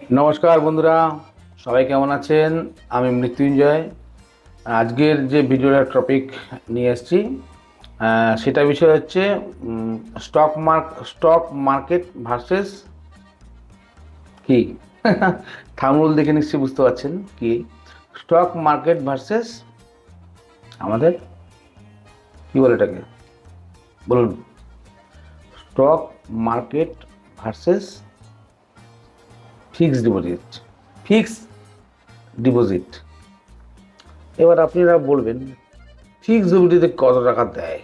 নমস্কার বন্ধুরা, সবাই কেমন আছেন? আমি মৃত্যুঞ্জয়। আজকের যে ভিডিওটা টপিক নিয়ে এসেছি সেটা বিষয় হচ্ছে stock mark stock market versus কি? থামরুল দেখে নিশ্চয়ই বুঝতে পারছেন কি? স্টক মার্কেট ভার্সেস আমাদের, কি বলে এটাকে? বলুন। Stock market versus fixed deposit fix deposit এবার আপনারা বলবেন ফিক্সড ডিপোজিটে কত টাকা দেয়?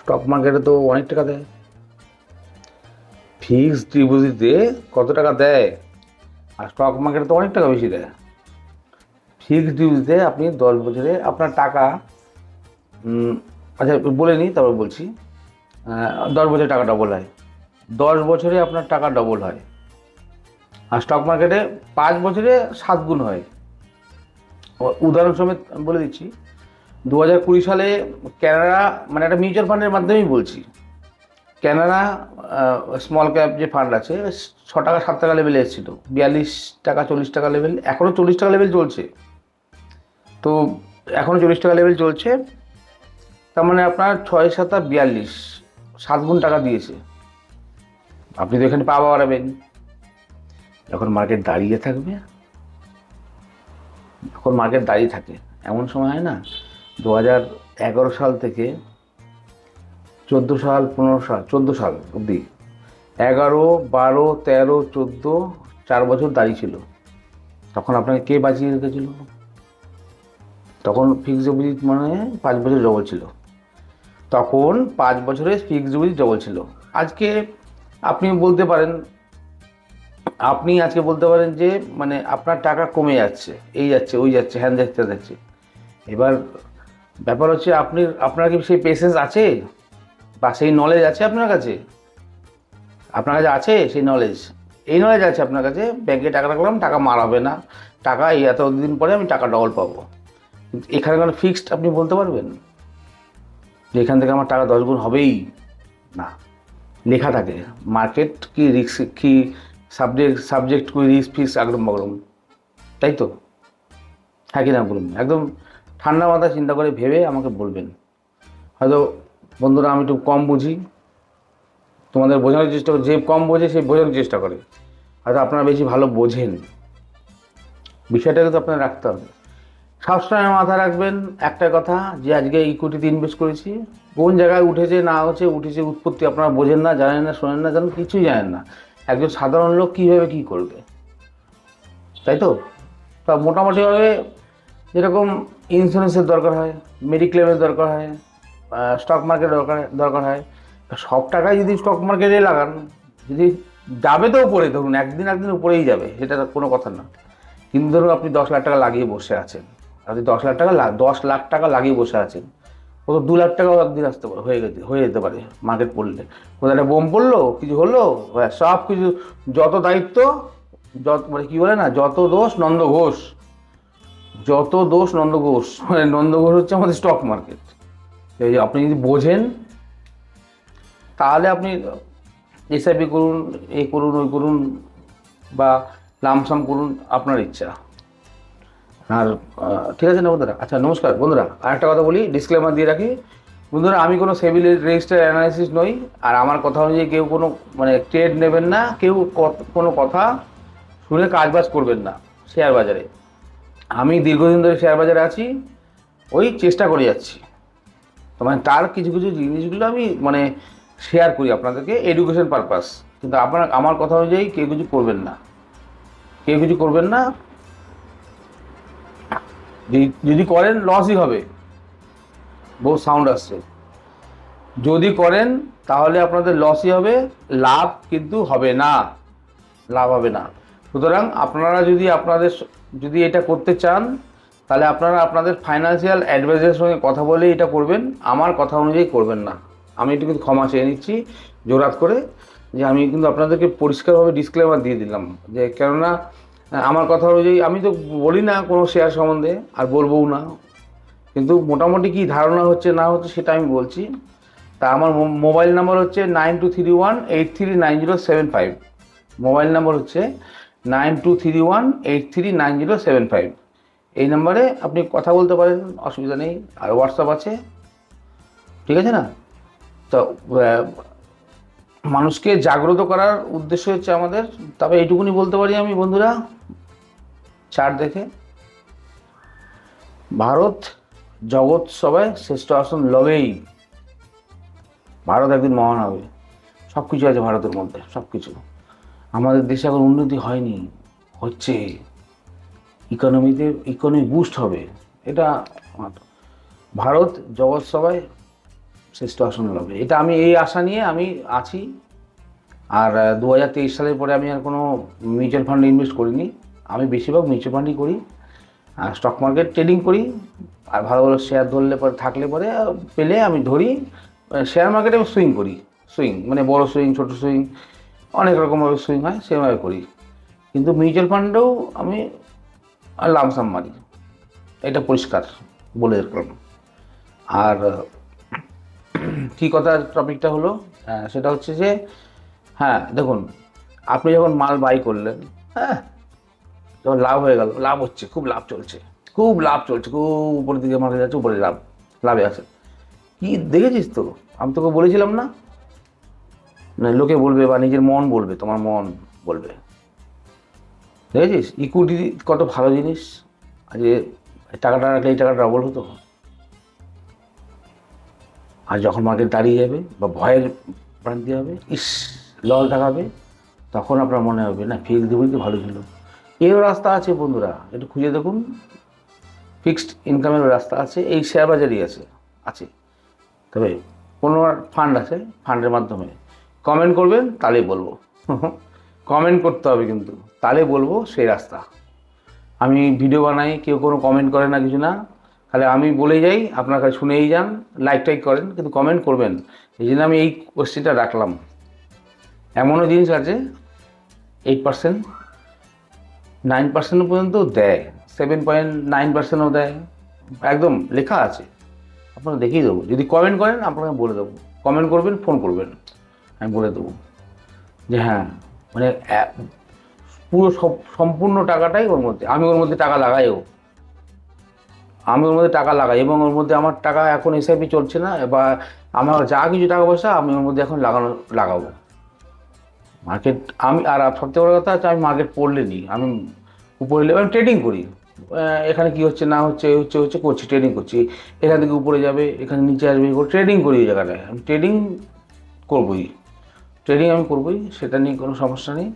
স্টক মার্কেটে তো অনেক টাকা দেয়। ফিক্সড ডিপোজিটে কত টাকা দেয়? আর স্টক মার্কেটে তো অনেক টাকা বেশি দেয়। ফিক্সড ডিপোজিটে আপনি দশ বছরে আপনার টাকা আচ্ছা বলে নিই, তারপর বলছি। দশ বছরে টাকাটা হয়। দশ বছরে আপনার টাকা ডবল হয়। আর স্টক মার্কেটে পাঁচ বছরে সাত গুণ হয়। সমেত বলে দিচ্ছি দু হাজার কুড়ি সালে ক্যানাডা মানে একটা মিউচুয়াল ফান্ডের মাধ্যমেই বলছি ক্যানাডা স্মল ক্যাপ যে ফান্ড আছে, ছ টাকা সাত টাকা লেভেলে এসেছিল, বিয়াল্লিশ টাকা চল্লিশ টাকা লেভেল এখনও চল্লিশ টাকা লেভেল চলছে। তো এখনও চল্লিশ টাকা লেভেল চলছে, তার মানে আপনার ছয় সাতা বিয়াল্লিশ, সাত গুণ টাকা দিয়েছে। আপনি তো এখানে পা বাড়াবেন। যখন মার্কেট দাঁড়িয়ে থাকবে, যখন মার্কেট দাঁড়িয়ে থাকে, এমন সময় হয় না, দু এগারো সাল থেকে চোদ্দ সাল, পনেরো সাল, চোদ্দ সাল অবধি, এগারো, বারো, তেরো, চোদ্দ, চার বছর দাঁড়িয়ে ছিল তখন আপনাকে কে বাঁচিয়ে রেখেছিল? তখন ফিক্সড ডিপোজিট মানে পাঁচ বছর ডবল ছিল। তখন পাঁচ বছরে ফিক্সড ডিপোজিট ডবল ছিল। আজকে আপনি বলতে পারেন, আপনি আজকে বলতে পারেন যে মানে আপনার টাকা কমে যাচ্ছে, এই যাচ্ছে, ওই যাচ্ছে, হ্যান যাচ্ছে যাচ্ছে। এবার ব্যাপার হচ্ছে আপনি, আপনার কি সেই পেশেন্স আছে? বা সেই নলেজ আছে আপনার কাছে? আপনার কাছে আছে সেই নলেজ এই নলেজ আছে আপনার কাছে? ব্যাংকে টাকা রাখলাম, টাকা মারাবে না। টাকা এই এত দিন পরে আমি টাকা ডবল পাবো। এখানে কোনো ফিক্সড আপনি বলতে পারবেন? যে এখান থেকে আমার টাকা দশ গুণ হবেই? না। লেখা থাকে। মার্কেট কি রিক্স কি সাবজেক্ট সাবজেক্ট কি রিস্ক ফিক্স একদম বগরম তাই তো? হ্যাঁ কি না বলুন একদম ঠান্ডা মাথায় চিন্তা করে ভেবে আমাকে বলবেন। হয়তো বন্ধুরা আমি একটু কম বুঝি। তোমাদের বোঝানোর চেষ্টা যে কম বোঝে সে বোঝানোর চেষ্টা করে। হয়তো আপনারা বেশি ভালো বোঝেন। বিষয়টাকে তো আপনার রাখতে হবে। সবসময় মাথা রাখবেন একটা কথা যে আজকে ইকুইটিতে ইনভেস্ট করেছি। কোন জায়গায় উঠেছে না হচ্ছে, উঠেছে উৎপত্তি আপনারা বোঝেন না, জানেন না, শোনেন না, জানেন, কিছুই জানেন না। একজন সাধারণ লোক কীভাবে কী করবে? তাই তো? তা মোটামুটিভাবে যেরকম ইন্স্যুরেন্সের দরকার হয় মেডিক্লেমের দরকার হয় স্টক মার্কেট দরকার দরকার হয় সব টাকাই যদি স্টক মার্কেটে লাগান, যদি যাবে তো উপরে ধরুন একদিন একদিন উপরেই যাবে, সেটা কোনো কথা না। কিন্তু ধরুন আপনি দশ লাখ টাকা লাগিয়ে বসে আছেন আপনি দশ লাখ টাকা দশ লাখ টাকা লাগিয়ে বসে আছেন ও তো দু লাখ টাকাও একদিন আসতে পারে, হয়ে গেছে, হয়ে যেতে পারে মার্কেট পড়লে। কোথাও একটা বোম পড়ল, কিছু হলো সব কিছু, যত দায়িত্ব, যত মানে কী বলে না, যত দোষ নন্দ ঘোষ। যত দোষ নন্দ ঘোষ মানে নন্দ ঘোষ হচ্ছে আমাদের স্টক মার্কেট এই যে আপনি যদি বোঝেন, তাহলে আপনি এসআইপি করুন এ করুন, ওই করুন, বা লামসাম করুন, আপনার ইচ্ছা। আর ঠিক আছে না বন্ধুরা? আচ্ছা নমস্কার, বন্ধুরা আর একটা কথা বলি ডিসক্লেমার দিয়ে রাখি। বন্ধুরা, আমি কোনো সেভিল রেজিস্টার অ্যানালিসিস নই, আর আমার কথা অনুযায়ী কেউ কোনো মানে ট্রেড নেবেন না, কেউ কোনো কথা শুনে কাজবাজ করবেন না শেয়ার বাজারে। আমি দীর্ঘদিন ধরে শেয়ার বাজারে আছি, ওই চেষ্টা করে যাচ্ছি। তো মানে তার কিছু কিছু জিনিসগুলো আমি মানে শেয়ার করি আপনাদেরকে এডুকেশন পারপাস কিন্তু আপনার, আমার কথা অনুযায়ী কেউ কিছু করবেন না। কেউ কিছু করবেন না যদি- করেন লসই হবে। বহু সাউন্ড আসছে। যদি করেন, তাহলে আপনাদের লসই হবে, লাভ কিন্তু হবে না। লাভ হবে না। সুতরাং আপনারা যদি আপনাদের যদি এটা করতে চান, তাহলে আপনারা আপনাদের ফাইন্যান্সিয়াল অ্যাডভাইজারের সঙ্গে কথা বলে এটা করবেন। আমার কথা অনুযায়ী করবেন না। আমি একটু কিন্তু ক্ষমা চেয়ে নিচ্ছি, জোরাত করে, যে আমি কিন্তু আপনাদেরকে পরিষ্কারভাবে ডিসক্লেমার দিয়ে দিলাম। যে কেননা আমার কথা অনুযায়ী আমি তো বলি না কোনো শেয়ার সম্বন্ধে, আর বলবও না। কিন্তু মোটামুটি কি ধারণা হচ্ছে না হচ্ছে সেটা আমি বলছি। তা আমার মোবাইল নাম্বার হচ্ছে nine two three one eight three nine zero seven five. Mobile number হচ্ছে nine two three one eight three nine zero seven five. এই নাম্বারে আপনি কথা বলতে পারেন, অসুবিধা নেই। আর হোয়াটসঅ্যাপ আছে। ঠিক আছে না? তো মানুষকে জাগ্রত করার উদ্দেশ্য হচ্ছে আমাদের। তবে এইটুকুনি বলতে পারি আমি, বন্ধুরা। চার দেখে। ভারত জগৎ সবাই শ্রেষ্ঠ আসন লবেই। ভারত একদিন মহান হবে। সব কিছু আছে ভারতের মধ্যে সব কিছু আমাদের দেশে এখন উন্নতি হয়নি, হচ্ছে। ইকোনমিতে ইকোনমি বুস্ট হবে। এটা ভারত জগৎ সবাই শ্রেষ্ঠ আসন লবে এটা আমি, এই আশা নিয়ে আমি আছি। আর দু হাজার তেইশ সালের পরে আমি আর কোনো মিউচুয়াল ফান্ডে ইনভেস্ট করিনি। আমি বেশিরভাগ মিউচুয়াল ফান্ডই করি। আর স্টক মার্কেট ট্রেডিং করি। আর ভালো ভালো শেয়ার ধরলে পরে, থাকলে পরে পেলে আমি ধরি। শেয়ার মার্কেটে আমি সুইং করি। সুইং মানে বড় সুইং, ছোট সুইং, অনেক রকমভাবে সুইং হয়, সেভাবে করি। কিন্তু মিউচুয়াল ফান্ডেও আমি লামসাম মারি। এটা পরিষ্কার, বলে রাখলাম আর কী কথা টপিকটা হলো হ্যাঁ সেটা হচ্ছে যে হ্যাঁ দেখুন, আপনি যখন মাল বাই করলেন হ্যাঁ যখন লাভ হয়ে গেল, লাভ হচ্ছে, খুব লাভ চলছে, খুব লাভ চলছে, খুব উপরের দিকে মার্কেট যাচ্ছে, উপরে লাভ, লাভে আছে। কি, দেখেছিস তো? আমি তোকে বলেছিলাম না? না, লোকে বলবে বা নিজের মন বলবে, তোমার মন বলবে। দেখেছিস? ইকুইটি কত ভালো জিনিস? আজকে টাকাটা রাখলে এই টাকাটা ডবল হতো। আর যখন মার্কেট দাঁড়িয়ে যাবে বা ভয়ের প্রান্তি হবে, ইস, লল দেখাবে তখন আপনার মনে হবে, না ফিক্সড ডিপোজিট ভালো ছিল? এও রাস্তা আছে বন্ধুরা, একটু খুঁজে দেখুন। ফিক্সড ইনকামের রাস্তা আছে, এই শেয়ার বাজারই আছে আছে। তবে কোনো ফান্ড আছে ফান্ডের মাধ্যমে। কমেন্ট করবেন, তাহলে বলব। কমেন্ট করতে হবে কিন্তু, তাহলে বলব সেই রাস্তা। আমি ভিডিও বানাই, কেউ কোনো কমেন্ট করে না, কিছু না। তাহলে আমি বলে যাই, আপনার কাছে শুনেই যান লাইক টাইক করেন, কিন্তু কমেন্ট করবেন। এই জন্য আমি এই কোশ্চেনটা রাখলাম। এমনও জিনিস আছে এইট পার্সেন্ট নাইন পার্সেন্ট পর্যন্ত দেয় সেভেন পয়েন্ট নাইন পার্সেন্টও দেয়, একদম লেখা আছে। আপনারা দেখিয়ে দেবো। যদি কমেন্ট করেন, আপনাকে বলে দেবো। কমেন্ট করবেন ফোন করবেন, আমি বলে দেবো। যে হ্যাঁ মানে পুরো সব- সম্পূর্ণ টাকাটাই ওর মধ্যে, আমি ওর মধ্যে টাকা লাগাইও। আমি ওর মধ্যে টাকা লাগাই এবং ওর মধ্যে আমার টাকা এখন এসআইপি চলছে না বা আমার যা কিছু টাকা পয়সা আমি ওর মধ্যে এখন লাগানো, লাগাবো। মার্কেট আমি, আর সবথেকে বড় কথা হচ্ছে আমি মার্কেট পড়লে নিই, আমি উপরে আমি ট্রেডিং করি। এখানে কি হচ্ছে না হচ্ছে হচ্ছে হচ্ছে, করছি ট্রেডিং করছি। এখান থেকে উপরে যাবে, এখানে নিচে আসবে ট্রেডিং করি এই জায়গাটায়। আমি ট্রেডিং করবই ট্রেডিং আমি করবই, সেটা নিয়ে কোনো সমস্যা নেই।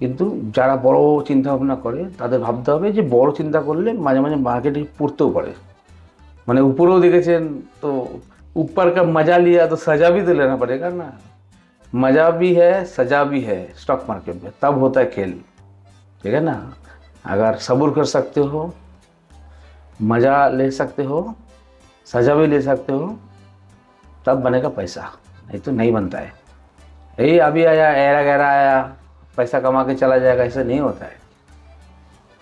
কিন্তু যারা বড় চিন্তা ভাবনা করে তাদের ভাবতে হবে যে বড় চিন্তা করলে মাঝে মাঝে মার্কেটে পড়তেও পারে মানে উপরেও দেখেছেন তো ऊपर का मजा लिया तो सजा भी तो लेना पड़ेगा ना मजा भी है सजा भी है स्टॉक मार्केट में तब होता है खेल ठीक है ना अगर सब्र कर सकते हो मज़ा ले सकते हो सजा भी ले सकते हो तब बनेगा पैसा नहीं तो नहीं बनता है यही अभी आया ऐरा गहरा आया पैसा कमा के चला जाएगा ऐसा नहीं होता है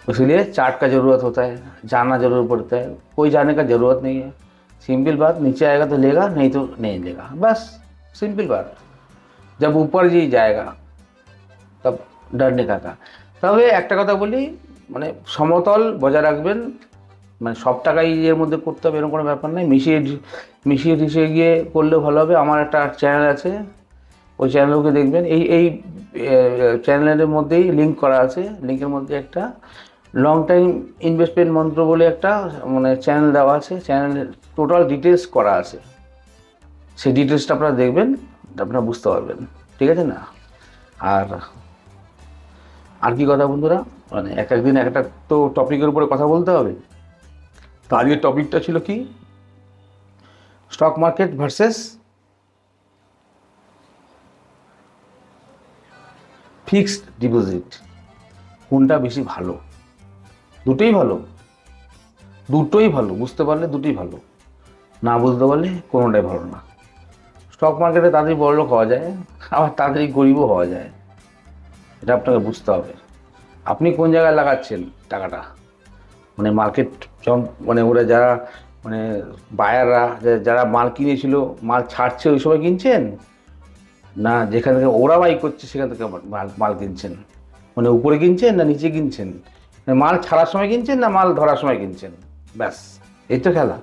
इसलिए चार्ट का ज़रूरत होता है जाना जरूर पड़ता है कोई जाने का ज़रूरत नहीं है सिंपल बात नीचे आएगा तो लेगा नहीं तो नहीं लेगा बस सिंपल बात जब ऊपर जी जाएगा তব ডরনে কাকা তবে একটা কথা বলি মানে সমতল বজায় রাখবেন মানে সব টাকাই এর মধ্যে করতে হবে এরকম কোনো ব্যাপার নেই মিশিয়ে মিশিয়ে টিশিয়ে গিয়ে করলেও ভালো হবে আমার একটা চ্যানেল আছে ওই চ্যানেলকে দেখবেন। এই এই চ্যানেলের মধ্যেই লিঙ্ক করা আছে। লিঙ্কের মধ্যে একটা লং টাইম ইনভেস্টমেন্ট মন্ত্র বলে একটা মানে চ্যানেল দেওয়া আছে। চ্যানেলের টোটাল ডিটেলস করা আছে। সেই ডিটেলসটা আপনারা দেখবেন, আপনারা বুঝতে পারবেন। ঠিক আছে না? আর আর কি কথা বন্ধুরা? মানে এক একদিন এক একটা তো টপিকের উপরে কথা বলতে হবে। তো আজকের টপিকটা ছিল কি? Stock market versus fixed deposit কোনটা বেশি ভালো? দুটোই ভালো। দুটোই ভালো, বুঝতে পারলে দুটোই ভালো। না বুঝতে পারলে কোনোটাই ভালো না। স্টক মার্কেটে তাড়াতাড়ি বড়লোক হওয়া যায়, আবার তাড়াতাড়ি গরিবও হওয়া যায়। এটা আপনাকে বুঝতে হবে। আপনি কোন জায়গায় লাগাচ্ছেন টাকাটা? মানে মার্কেট মানে ওরা যারা মানে বায়াররা, যারা মাল কিনেছিল, মাল ছাড়ছে, ওই সময় কিনছেন? না, যেখান থেকে ওরা বাই করছে, সেখান থেকে মাল মাল কিনছেন। মানে উপরে কিনছেন না নিচে কিনছেন? মানে মাল ছাড়ার সময় কিনছেন না মাল ধরার সময় কিনছেন? ব্যাস, এই তো খেলা।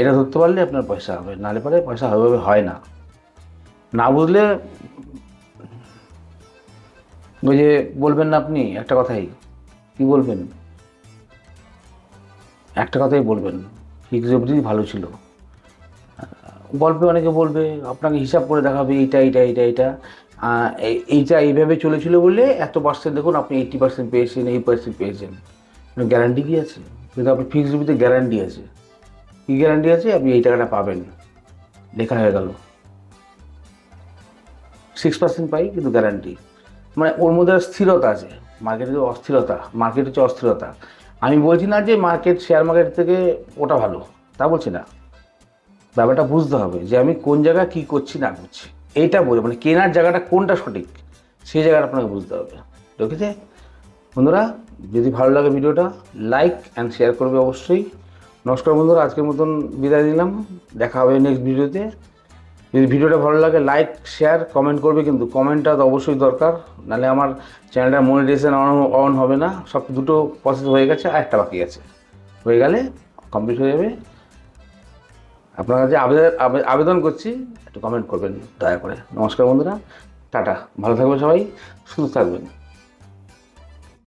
এটা ধরতে পারলে আপনার পয়সা হবে, নাহলে পরে পয়সা হবে হয় না। না বুঝলে, ওই যে বলবেন না আপনি, একটা কথাই, কি বলবেন? একটা কথাই বলবেন অবধি ভালো ছিল। গল্পে অনেকে বলবে, আপনাকে হিসাব করে দেখাবে এইটা এইটা এইটা এইটা। এইটা এইভাবে চলেছিল বলে এত পার্সেন্ট দেখুন আপনি এইটি পার্সেন্ট পেয়েছেন এই পার্সেন্ট পেয়েছেন। গ্যারান্টি কি আছে? কিন্তু আপনি ফিক্সড ডিপিতে গ্যারান্টি আছে। কী গ্যারান্টি আছে? আপনি এই টাকাটা পাবেন। লেখা হয়ে গেল। সিক্স পার্সেন্ট পাই কিন্তু গ্যারান্টি মানে ওর মধ্যে স্থিরতা আছে। মার্কেটে যে অস্থিরতা মার্কেট হচ্ছে অস্থিরতা। আমি বলছি না যে মার্কেট শেয়ার মার্কেট থেকে ওটা ভালো, তা বলছি না। ব্যাপারটা বুঝতে হবে যে আমি কোন জায়গায় কী করছি, না করছি। এইটা বলে মানে কেনার জায়গাটা কোনটা সঠিক, সেই জায়গাটা আপনাকে বুঝতে হবে। আছে বন্ধুরা, যদি ভালো লাগে ভিডিওটা লাইক অ্যান্ড শেয়ার করবে অবশ্যই। নমস্কার বন্ধুরা, আজকের মতন বিদায় নিলাম। দেখা হবে নেক্সট ভিডিওতে। যদি ভিডিওটা ভালো লাগে লাইক শেয়ার কমেন্ট করবে কিন্তু কমেন্টটা তো অবশ্যই দরকার। নাহলে আমার চ্যানেলটা মনিটাইজেশন অন অন হবে না। সব দুটো প্রসেস হয়ে গেছে আর একটা বাকি আছে। হয়ে গেলে কমপ্লিট হয়ে যাবে। আপনার কাছে আবেদন, আবে- আবেদন করছি, একটু কমেন্ট করবেন, দয়া করে। নমস্কার বন্ধুরা, টাটা। ভালো থাকবেন সবাই, সুস্থ থাকবেন।